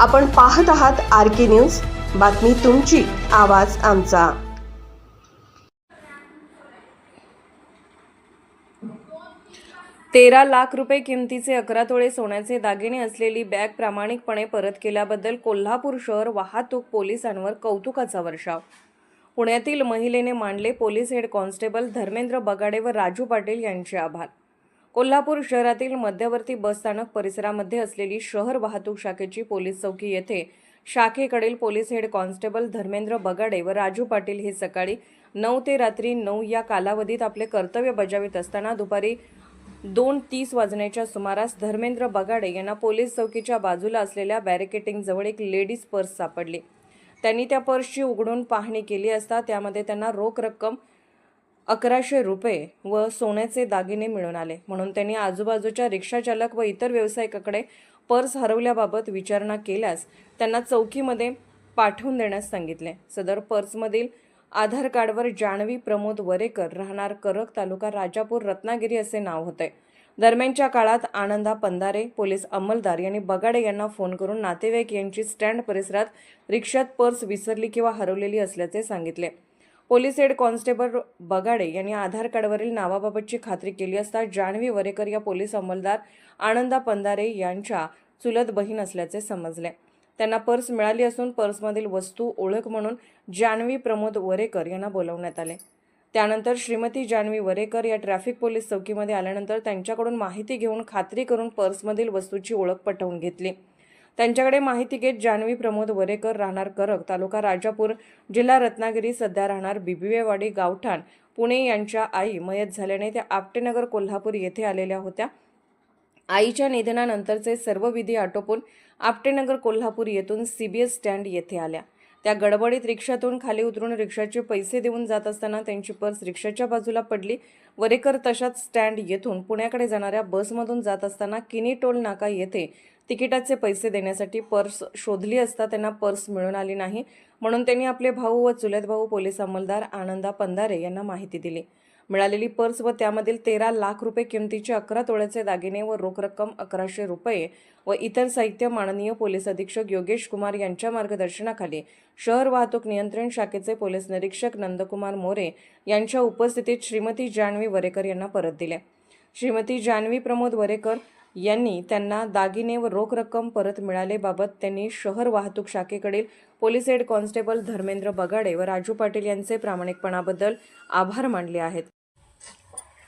आपण पाहत आहात आर के न्यूज. बातमी तुमची आवाज आमचा. तेरा लाख रुपये किमतीचे अकरा तोळे सोन्याचे दागिने असलेली बॅग प्रामाणिकपणे परत केल्याबद्दल कोल्हापूर शहर वाहतूक पोलिसांवर कौतुकाचा वर्षाव. पुण्यातील महिलेने मांडले police head constable Dharmendra Bagade व राजू पाटील यांचे आभार. कोल्हापूर शहरातील मध्यवर्ती बसस्थानक परिसरामध्ये असलेली शहर वाहतूक शाखेची पोलीस चौकी येथे शाखेकडील police head constable Dharmendra Bagade व राजू पाटील हे सकाळी नऊ ते रात्री नऊ या कालावधीत आपले कर्तव्य बजावित असताना दुपारी दोन तीस वाजण्याच्या सुमारास धर्मेंद्र बगाडे यांना पोलीस चौकीच्या बाजूला असलेल्या बॅरिकेटिंगजवळ एक लेडीज पर्स सापडली. त्यांनी त्या पर्सची उघडून पाहणी केली असता त्यामध्ये त्यांना रोख रक्कम अकराशे रुपये व सोन्याचे दागिने मिळून आले. म्हणून त्यांनी आजूबाजूच्या रिक्षाचालक व इतर व्यावसायिकाकडे पर्स हरवल्याबाबत विचारणा केल्यास त्यांना चौकीमध्ये पाठवून देण्यास सांगितले. सदर पर्समधील आधार कार्डवर जान्हवी प्रमोद वरेकर राहणार करक तालुका राजापूर रत्नागिरी असे नाव होते. दरम्यानच्या काळात आनंदा पंधारे पोलीस अंमलदार यांनी बगाडे यांना फोन करून नातेवाईक यांची स्टँड परिसरात रिक्षात पर्स विसरली किंवा हरवलेली असल्याचे सांगितले. पोलीस हेड कॉन्स्टेबल बगाडे यांनी आधार कार्डवरील नावाबाबतची खात्री केली असता जान्हवी वरेकर या पोलीस अंमलदार आनंदा पंधारे यांच्या चुलत बहीण असल्याचे समजले. त्यांना पर्स मिळाली असून पर्समधील वस्तू ओळख म्हणून जान्हवी प्रमोद वरेकर यांना बोलवण्यात आले. त्यानंतर श्रीमती जान्हवी वरेकर या ट्रॅफिक पोलीस चौकीमध्ये आल्यानंतर त्यांच्याकडून माहिती घेऊन खात्री करून पर्समधील वस्तूची ओळख पटवून घेतली. त्यांच्याकडे माहिती घेत जान्हवी प्रमोद वरेकर राहणार करक तालुका राजापूर जिल्हा रत्नागिरी सध्या राहणार बिबिवेवाडी गावठाण. पुणे यांच्या आई मयत झाल्याने त्या आपटेनगर कोल्हापूर येथे आलेल्या होत्या. आईच्या निधनानंतरचे सर्व विधी आटोपून आपटेनगर कोल्हापूर येथून सीबीएस स्टँड येथे आल्या. त्या गडबडीत रिक्षातून खाली उतरून रिक्षाचे पैसे देऊन जात असताना त्यांची पर्स रिक्षाच्या बाजूला पडली. वरेकर तशाच स्टँड येथून पुण्याकडे जाणाऱ्या बसमधून जात असताना किनी टोल नाका येथे तिकिटाचे पैसे देण्यासाठी पर्स शोधली असता त्यांना पर्स मिळून आली नाही. म्हणून त्यांनी आपले भाऊ व चुलत भाऊ पोलीस अंमलदार आनंदा पंधारे यांना माहिती दिली. मिळालेली पर्स व त्यामधील तेरा लाख रुपये किमतीचे अकरा तोळ्याचे दागिने व रोख रक्कम अकराशे रुपये व इतर साहित्य माननीय पोलीस अधीक्षक योगेश कुमार यांच्या मार्गदर्शनाखाली शहर वाहतूक नियंत्रण शाखेचे पोलीस निरीक्षक नंदकुमार मोरे यांच्या उपस्थितीत श्रीमती जान्हवी वरेकर यांना परत दिले. श्रीमती जान्हवी प्रमोद वरेकर यांनी त्यांना दागिने व रोख रक्कम परत मिळालेबाबत त्यांनी शहर वाहतूक शाखेकडील police head constable Dharmendra Bagade व राजू पाटील यांचे प्रामाणिकपणाबद्दल आभार मानले आहेत.